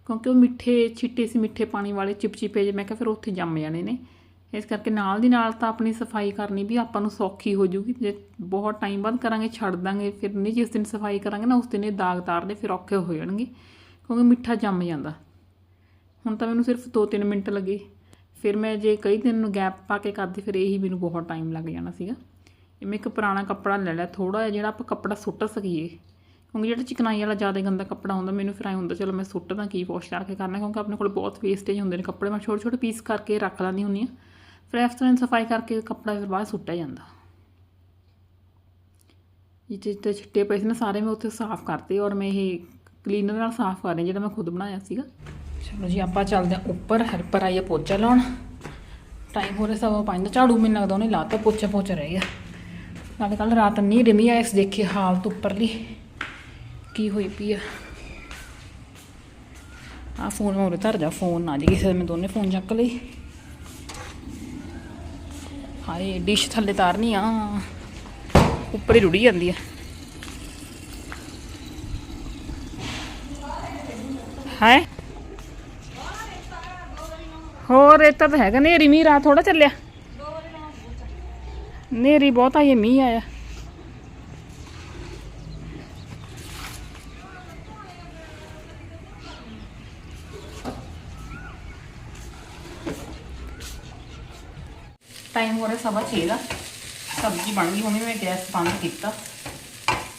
[SPEAKER 1] ਕਿਉਂਕਿ ਉਹ ਮਿੱਠੇ ਛਿੱਟੇ ਸੀ, ਮਿੱਠੇ ਪਾਣੀ ਵਾਲੇ ਚਿਪਚਿਪੇ ਜੇ ਮੈਂ ਕਿਹਾ, ਫਿਰ ਉੱਥੇ ਜੰਮ ਜਾਣੇ ਨੇ। ਇਸ ਕਰਕੇ ਨਾਲ ਦੀ ਨਾਲ ਤਾਂ ਆਪਣੀ ਸਫ਼ਾਈ ਕਰਨੀ ਵੀ ਆਪਾਂ ਨੂੰ ਸੌਖੀ ਹੋ ਜੂਗੀ। ਜੇ ਬਹੁਤ ਟਾਈਮ ਬਾਅਦ ਕਰਾਂਗੇ, ਛੱਡ ਦਾਂਗੇ, ਫਿਰ ਨਹੀਂ, ਜਿਸ ਦਿਨ ਸਫ਼ਾਈ ਕਰਾਂਗੇ ਨਾ, ਉਸ ਦਿਨ ਇਹ ਦਾਗ ਤਾਰਦੇ, ਫਿਰ ਔਖੇ ਹੋ ਜਾਣਗੇ, ਕਿਉਂਕਿ ਮਿੱਠਾ ਜੰਮ ਜਾਂਦਾ। ਹੁਣ ਤਾਂ ਮੈਨੂੰ ਸਿਰਫ 2-3 ਮਿੰਟ ਲੱਗੇ। ਫਿਰ ਮੈਂ ਜੇ ਕਈ ਦਿਨ ਨੂੰ ਗੈਪ ਪਾ ਕੇ ਕਰਦੀ, ਫਿਰ ਇਹੀ ਮੈਨੂੰ ਬਹੁਤ ਟਾਈਮ ਲੱਗ ਜਾਣਾ ਸੀਗਾ। ਇਹ ਮੈਂ ਇੱਕ ਪੁਰਾਣਾ ਕੱਪੜਾ ਲੈ ਲਿਆ ਥੋੜਾ ਜਿਹਾ ਜਿਹੜਾ ਆਪਾਂ ਕੱਪੜਾ ਸੁੱਟ ਸਕੀਏ। ਕਿਉਂਕਿ ਜਿਹੜਾ ਚਿਕਨਾਈ ਵਾਲਾ ਜ਼ਿਆਦਾ ਗੰਦਾ ਕੱਪੜਾ ਹੁੰਦਾ, ਮੈਨੂੰ ਫਿਰ ਐ ਹੁੰਦਾ, ਚਲੋ ਮੈਂ ਸੁੱਟਦਾ ਕੀ ਵਾਸ਼ ਕਰਕੇ ਕਰਨਾ, ਕਿਉਂਕਿ ਆਪਣੇ ਕੋਲ ਬਹੁਤ ਵੇਸਟੇਜ ਹੁੰਦੇ ਨੇ ਕੱਪੜੇ, ਮੈਂ ਛੋਟੇ ਛੋਟੇ ਪੀਸ ਕਰਕੇ ਰੱਖ ਲੈਂਦੀ ਹੁੰਦੀ ਆ ਫਿਰ ਇਸ ਤਰ੍ਹਾਂ ਸਫ਼ਾਈ ਕਰਕੇ ਕੱਪੜਾ ਫਿਰ ਬਾਹਰ ਸੁੱਟਿਆ ਜਾਂਦਾ। ਜਿੱਥੇ ਤੇ ਛਿੱਟੇ ਪਏ ਸੀ ਨਾ, ਸਾਰੇ ਮੈਂ ਉੱਥੇ ਸਾਫ਼ ਕਰਤੇ ਔਰ ਮੈਂ ਇਹ ਕਲੀਨਰ ਨਾਲ ਸਾਫ਼ ਕਰ ਰਹੀ ਜਿਹੜਾ ਮੈਂ ਖੁਦ ਬਣਾਇਆ ਸੀਗਾ। ਚਲੋ ਜੀ, ਆਪਾਂ ਚੱਲਦੇ ਹਾਂ ਉੱਪਰ ਹੈਲਪਰ ਆਈ ਆ ਪੋਚਾ ਲਾਉਣ। ਟਾਈਮ ਹੋ ਰਿਹਾ ਸਵਾ ਪੰਜ ਦਾ, ਝਾੜੂ ਮੈਨੂੰ ਲੱਗਦਾ ਉਹਨੇ ਲਾਤਾ, ਪੋਚਾ ਪੋਚਾ ਰਹਿ ਗਿਆ। ਨਾਲੇ ਕੱਲ ਰਾਤ ਨਹੀਂ ਰਿਮੀ ਆਇਆ ਇਸ ਦੇਖੀ ਹਾਲਤ ਉੱਪਰਲੀ। ਕੀ ਹੋਈ ਪਈ ਆ? ਆ ਫੋਨ ਮੋਰੇ ਧਰ ਜਾ ਫੋਨ ਨਾ ਜੀ ਕਿਸੇ ਦਾ, ਮੈਂ ਦੋਨੇ ਫੋਨ ਚੱਕ ਲਈ ਹਾਏ ਡਿਸ਼ ਥੱਲੇ ਤਾਰਨੀ ਆ, ਉੱਪਰ ਹੀ ਰੁੜੀ ਜਾਂਦੀ ਆ। ਹਾਏ ਹੋਰ, ਇਹ ਤਾਂ ਹੈਗਾ ਨੇਰੀ ਮੀਰਾ ਥੋੜਾ ਚੱਲਿਆ। ਨੇਰੀ ਬਹੁਤ ਆਈ ਮੀਂਹ ਆਇਆ। ਟਾਈਮ ਹੋ ਰਿਹਾ ਸਵਾ ਛੇ ਦਾ। ਸਬਜ਼ੀ ਬਣ ਗਈ, ਹੁਣੇ ਮੈਂ ਗੈਸ ਬੰਦ ਕੀਤਾ।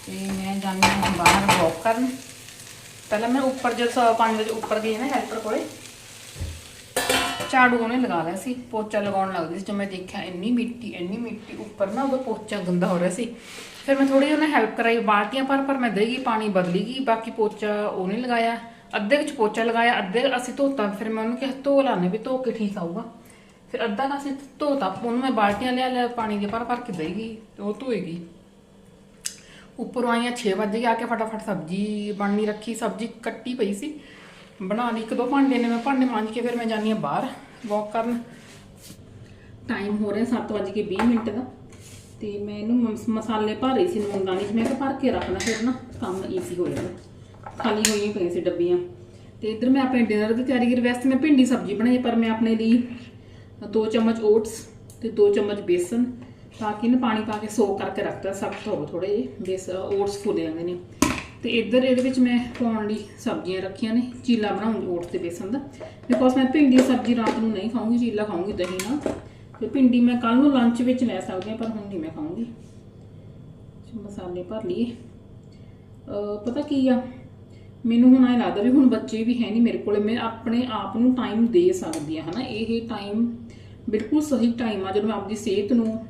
[SPEAKER 1] ਤੇ ਮੈਂ ਜਾਂਦੀ ਬਾਹਰ ਵਾਕ ਕਰਨ। ਪਹਿਲਾਂ ਮੈਂ ਉੱਪਰ, ਜਦ 5 ਵਜੇ ਉੱਪਰ ਗਈ ਨਾ ਹੈਲਪਰ ਕੋਲੇ ਝਾੜੂ ਉਹਨੇ ਲਗਾ ਲਿਆ ਸੀ, ਪੋਚਾ ਲਗਾਉਣ ਲੱਗਦੀ ਸੀ। ਜਦ ਮੈਂ ਦੇਖਿਆ ਇੰਨੀ ਮਿੱਟੀ ਇੰਨੀ ਮਿੱਟੀ ਉੱਪਰ ਨਾ ਉਹਦਾ ਪੋਚਾ ਗੰਦਾ ਹੋ ਰਿਹਾ ਸੀ। ਫਿਰ ਮੈਂ ਥੋੜੀ ਜਿਹੀ ਉਹਨੇ ਹੈਲਪ ਕਰਾਈ, ਬਾਲਟੀਆਂ ਪਰ ਪਰ ਮੈਂ ਦੇਗੀ, ਪਾਣੀ ਬਦਲੀ ਗਈ, ਬਾਕੀ ਪੋਚਾ ਉਹਨੇ ਲਗਾਇਆ। ਅੱਧੇ ਵਿੱਚ ਪੋਚਾ ਲਗਾਇਆ, ਅੱਧੇ ਅਸੀਂ ਧੋਤਾ। ਫਿਰ ਮੈਂ ਉਹਨੂੰ ਕਿਹਾ ਧੋ ਲਾਣੇ ਵੀ ਧੋ ਕੇ ਠੀਕ ਆਊਗਾ। ਫਿਰ ਅੱਧਾ ਕੁ ਅਸੀਂ ਧੋਤਾ, ਉਹਨੂੰ ਮੈਂ ਬਾਲਟੀਆਂ ਲਿਆ ਲਿਆ, ਪਾਣੀ ਦੇ ਭਰ ਭਰ ਕੇ ਦੇਗੀ ਉਹ ਧੋਏਗੀ ਉੱਪਰੋਂ ਆਈਆਂ 6 ਵਜੇ ਆ ਕੇ ਫਟਾਫਟ ਸਬਜ਼ੀ ਬਣਨੀ ਰੱਖੀ, ਸਬਜ਼ੀ ਕੱਟੀ ਪਈ ਸੀ। ਬਣਾ ਲਈ, ਇੱਕ ਦੋ ਭਾਂਡੇ ਨੇ ਮੈਂ, ਭਾਂਡੇ ਮਾਂਜ ਕੇ ਫਿਰ ਮੈਂ ਜਾਂਦੀ ਹਾਂ ਬਾਹਰ। ਵਾਕ ਕਰਨ। ਟਾਈਮ ਹੋ ਰਿਹਾ 7:20 ਮਿੰਟ ਦਾ। ਤੇ ਮੈਂ ਇਹਨੂੰ ਮਸ- ਮਸਾਲੇ ਭਰ ਰਹੀ ਸੀ ਨੂਨਦਾਨੀ 'ਚ ਮੈਂ ਕਿਹਾ ਭਰ ਕੇ ਰੱਖਣਾ ਫਿਰ ਨਾ, ਕੰਮ ਈਜ਼ੀ ਹੋ ਜਾਏਗਾ ਖਾਲੀ ਹੋਈਆਂ ਪਈਆਂ ਸੀ ਡੱਬੀਆਂ। ਤੇ ਇੱਧਰ ਮੈਂ ਆਪਣੇ ਡਿਨਰ ਦੀ ਤਿਆਰੀ ਕਰ। ਵੈਸੇ ਮੈਂ ਭਿੰਡੀ ਸਬਜ਼ੀ ਬਣਾਈ, ਪਰ ਮੈਂ ਆਪਣੇ ਲਈ ਦੋ ਚਮਚ ਓਟਸ ਤੇ ਦੋ ਚਮਚ ਬੇਸਨ ਪਾ ਕੇ ਨਾ ਪਾਣੀ ਪਾ ਕੇ ਸੋਕ ਕਰਕੇ ਰੱਖਤਾ। ਸਖਤ ਹੋਵੇ ਥੋੜੇ ਜਿਹੇ। ਬੇਸ ਓਟਸ ਫੁੱਲ ਜਾਂਦੇ ਨੇ। ਤੇ ਇੱਧਰ ਇਹਦੇ ਵਿੱਚ ਮੈਂ ਪਾਉਣ ਲਈ ਸਬਜ਼ੀਆਂ ਰੱਖੀਆਂ ਨੇ, ਚੀਲਾ ਬਣਾਉਂਗੀ ਓਟਸ ਤੇ ਬੇਸਨ ਦਾ। ਬਿਕੋਜ਼ ਮੈਂ ਭਿੰਡੀ ਸਬਜ਼ੀ ਰਾਤ ਨੂੰ ਨਹੀਂ ਖਾਊਂਗੀ, ਚੀਲਾ ਖਾਊਂਗੀ ਦਹੀਂ ਨਾਲ। ਤੇ ਭਿੰਡੀ ਮੈਂ ਕੱਲ ਨੂੰ ਲੰਚ ਵਿੱਚ ਲੈ ਸਕਦੀ ਹਾਂ, ਪਰ ਹੁਣ ਨਹੀਂ ਮੈਂ ਖਾਊਂਗੀ। ਮਸਾਲੇ ਭਰ ਲਈਏ। ਪਤਾ ਕੀ ਆ? ਮੈਨੂੰ ਹੁਣ ਐ ਲੱਗਦਾ ਵੀ ਹੁਣ ਬੱਚੇ ਵੀ ਹੈ ਨਹੀਂ ਮੇਰੇ ਕੋਲੇ, ਮੈਂ ਆਪਣੇ ਆਪ ਨੂੰ ਟਾਈਮ ਦੇ ਸਕਦੀ ਆ ਹਨਾ? ਇਹ ਟਾਈਮ ਬਿਲਕੁਲ ਸਹੀ ਟਾਈਮ ਆ, ਜਦੋਂ ਮੈਂ ਆਪਦੀ ਸਿਹਤ ਨੂੰ,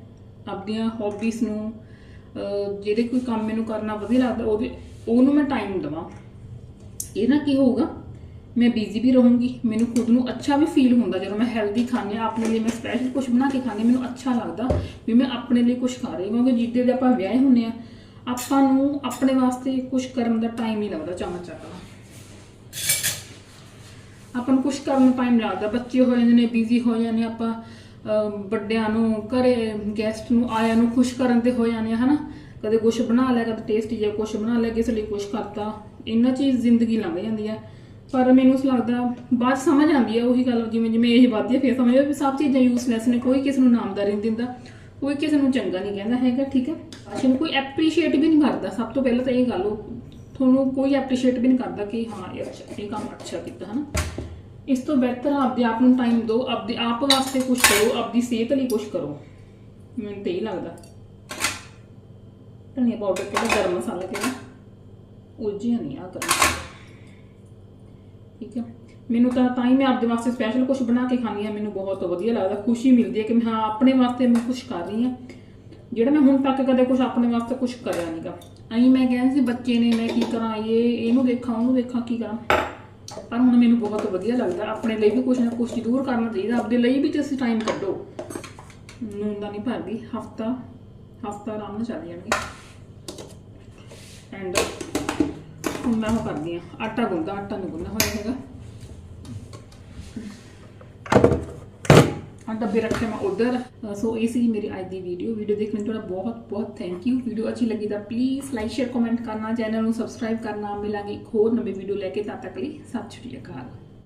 [SPEAKER 1] ਆਪਦੀਆਂ ਹੌਬੀਜ਼ ਨੂੰ, ਅਹ ਜਿਹੜੇ ਕੋਈ ਕੰਮ ਮੈਨੂੰ ਕਰਨਾ ਵਧੀਆ ਲੱਗਦਾ ਉਹਦੇ ਉਹਨੂੰ ਮੈਂ ਟਾਈਮ ਦੇਵਾਂ। ਇਹ ਨਾ ਕੀ ਹੋਊਗਾ, ਮੈਂ ਬਿਜ਼ੀ ਵੀ ਰਹੂੰਗੀ, ਮੈਨੂੰ ਖੁਦ ਨੂੰ ਅੱਛਾ ਵੀ ਫੀਲ ਹੁੰਦਾ, ਜਦੋਂ ਮੈਂ ਹੈਲਦੀ ਖਾਂਦੀ ਹਾਂ, ਆਪਣੇ ਲਈ ਮੈਂ ਸਪੈਸ਼ਲ ਕੁਝ ਬਣਾ ਕੇ ਖਾਂਦੀ ਮੈਨੂੰ ਅੱਛਾ ਲੱਗਦਾ ਵੀ ਮੈਂ ਆਪਣੇ ਲਈ ਕੁਝ ਖਾ ਰਹੀ ਕਿਉਂਕਿ ਜਿੱਦੇ ਦੇ ਆਪਾਂ ਵਿਆਹੇ ਹੁੰਨੇ ਆ ਆਪਾਂ ਨੂੰ ਆਪਣੇ ਵਾਸਤੇ ਕੁਝ ਕਰਨ ਦਾ ਟਾਈਮ ਨਹੀਂ ਲੱਗਦਾ ਚਮਚ ਚੱਕਦਾ ਆਪਾਂ ਨੂੰ ਕੁਝ ਕਰਨ ਨੂੰ ਟਾਈਮ ਲੱਗਦਾ, ਬੱਚੇ ਹੋ ਜਾਂਦੇ ਨੇ ਬਿਜ਼ੀ ਹੋ ਜਾਂਦੇ ਨੇ ਆਪਾਂ ਵੱਡਿਆਂ ਨੂੰ, ਘਰੇ ਗੈਸਟ ਨੂੰ, ਆਇਆਂ ਨੂੰ ਖੁਸ਼ ਕਰਨ ਤੇ ਹੋ ਜਾਂਦੇ ਆ ਹਨਾ? ਕਦੇ ਕੁਝ ਬਣਾ ਲਿਆ, ਕਦੇ ਟੇਸਟੀ ਜਿਹਾ ਕੁਝ ਬਣਾ ਲਿਆ, ਕਿਸੇ ਲਈ ਕੁਝ ਕਰਤਾ। ਇਹਨਾਂ ਚੀਜ਼ ਜ਼ਿੰਦਗੀ ਲੰਘ ਜਾਂਦੀ ਆ। ਪਰ ਮੈਨੂੰ ਲੱਗਦਾ, ਬਾਅਦ ਸਮਝ ਆਉਂਦੀ ਆ ਉਹੀ ਗੱਲ, ਜਿਵੇਂ ਜਿਵੇਂ ਇਹ ਵੱਧਦੀ ਆ, ਫਿਰ ਸਮਝ ਆ ਵੀ ਸਭ ਚੀਜ਼ਾਂ ਯੂਸਲੈਸ ਨੇ, ਕੋਈ ਕਿਸੇ ਨੂੰ ਨਾਮਦਾਰੀ ਨਹੀਂ ਦਿੰਦਾ, ਕੋਈ ਕਿਸੇ ਨੂੰ ਚੰਗਾ ਨਹੀਂ ਕਹਿੰਦਾ ਹੈਗਾ, ਠੀਕ ਹੈ ਅੱਛਾ ਨੂੰ ਕੋਈ ਐਪਰੀਸ਼ੀਏਟ ਵੀ ਨਹੀਂ ਕਰਦਾ। ਸਭ ਤੋਂ ਪਹਿਲਾਂ ਤਾਂ ਇਹ ਗੱਲ ਉਹ ਤੁਹਾਨੂੰ ਕੋਈ ਐਪਰੀਸ਼ੀਏਟ ਵੀ ਨਹੀਂ ਕਰਦਾ ਕਿ ਹਾਂ, ਇਹ ਅੱਛਾ, ਇਹ ਕੰਮ ਅੱਛਾ ਕੀਤਾ, ਹਨਾ? ਇਸ ਤੋਂ ਬਿਹਤਰ ਆਪਦੇ ਆਪ ਨੂੰ ਟਾਈਮ ਦਿਓ, ਆਪਦੇ ਆਪ ਵਾਸਤੇ ਕੁਝ ਕਰੋ, ਆਪਦੀ ਸਿਹਤ ਲਈ ਕੁਝ ਕਰੋ। ਮੈਨੂੰ ਤਾਂ ਇਹ ਲੱਗਦਾ। ਧਨੀਆ ਪਾਊਡਰ ਕਿਹੜਾ ਗਰਮ ਮਸਾਲਾ ਕਿਹੜਾ ਉਲਝਿਆ ਨਹੀਂ ਆ ਕਰਨਾ ਠੀਕ ਹੈ ਮੈਨੂੰ ਤਾਂ ਤਾਂ ਹੀ ਮੈਂ ਆਪਦੇ ਵਾਸਤੇ ਸਪੈਸ਼ਲ ਕੁਝ ਬਣਾ ਕੇ ਖਾਂਦੀ ਆ ਮੈਨੂੰ ਬਹੁਤ ਵਧੀਆ ਲੱਗਦਾ, ਖੁਸ਼ੀ ਮਿਲਦੀ ਹੈ ਕਿ ਮੈਂ, ਹਾਂ, ਆਪਣੇ ਵਾਸਤੇ ਮੈਂ ਕੁਝ ਕਰ ਰਹੀ ਹਾਂ। ਜਿਹੜਾ ਮੈਂ ਹੁਣ ਤੱਕ ਕਦੇ ਕੁਝ ਆਪਣੇ ਵਾਸਤੇ ਕੁਝ ਕਰਿਆ ਨਹੀਂਗਾ ਐਂ ਮੈਂ ਕਹਿੰਦੀ ਸੀ, ਬੱਚੇ ਨੇ ਮੈਂ ਕੀ ਕਰਾਂ, ਇਹ, ਇਹਨੂੰ ਦੇਖਾਂ, ਉਹਨੂੰ ਦੇਖਾਂ ਕੀ ਕਰਾਂ। ਪਰ ਹੁਣ ਮੈਨੂੰ ਬਹੁਤ ਵਧੀਆ ਲੱਗਦਾ, ਆਪਣੇ ਲਈ ਵੀ ਕੁਝ ਨਾ ਕੁਝ ਜ਼ਰੂਰ ਕਰਨਾ ਚਾਹੀਦਾ, ਆਪਦੇ ਲਈ ਵੀ ਤੁਸੀਂ ਟਾਈਮ ਕੱਢੋ। ਨੂਨ ਦਾ ਨਹੀਂ ਭਰਦੀ, ਹਫਤਾ ਹਫਤਾ ਆਰਾਮ ਨਾਲ ਚੱਲ ਜਾਣਗੇ। ਐਂਡ ਹੁਣ ਮੈਂ ਉਹ ਕਰਦੀ ਆ ਆਟਾ ਗੁੰਦਾ ਆਟਾ ਨੂੰ ਗੁੰਨਾ ਹੋਇਆ ਹੈਗਾ। ਆ ਡੱਬੇ ਰੱਖੇ ਮੈਂ ਉਧਰ। ਸੋ ਇਹ ਸੀ ਮੇਰੀ ਅੱਜ ਦੀ ਵੀਡੀਓ ਵੀਡੀਓ ਦੇਖਣ ਲਈ ਤੁਹਾਡਾ ਬਹੁਤ ਬਹੁਤ ਥੈਂਕ ਯੂ ਵੀਡੀਓ ਅੱਛੀ ਲੱਗੀ ਤਾਂ ਪਲੀਜ਼ ਲਾਈਕ ਸ਼ੇਅਰ ਕਮੈਂਟ ਕਰਨਾ। ਚੈਨਲ ਨੂੰ ਸਬਸਕ੍ਰਾਈਬ ਕਰਨਾ। ਮਿਲਾਂਗੇ ਇੱਕ ਹੋਰ ਨਵੀਂ ਵੀਡੀਓ ਲੈ ਕੇ। ਤਦ ਤੱਕ ਲਈ ਸਤਿ ਸ਼੍ਰੀ ਅਕਾਲ।